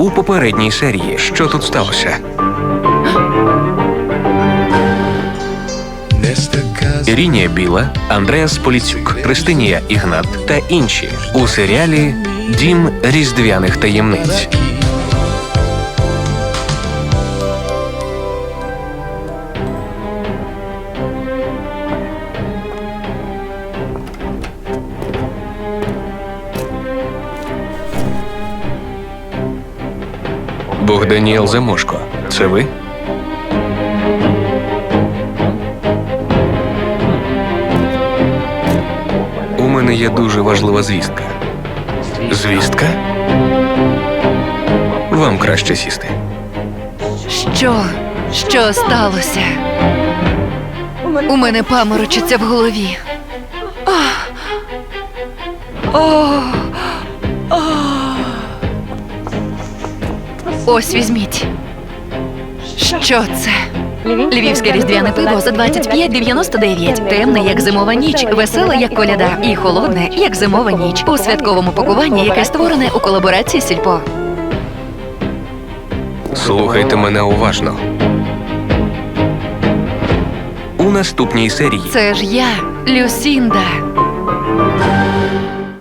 у попередній серії. Що тут сталося? Ірінія Біла, Андреас Поліцюк, Христинія Ігнат та інші у серіалі Дім різдвяних таємниць. Богданіел Замошко. Це ви? У мене є дуже важлива звістка. Звістка? Вам краще сісти. Що? Що сталося? У мене паморочиться в голові. О. О. Ось візьміть. Що це? Львівське різдвяне пиво за 25,99. Темне, як зимова ніч, веселе, як коляда, і холодне, як зимова ніч. У святковому пакуванні, яке створене у колаборації Сільпо. Слухайте мене уважно. У наступній серії Це ж я, Люсінда.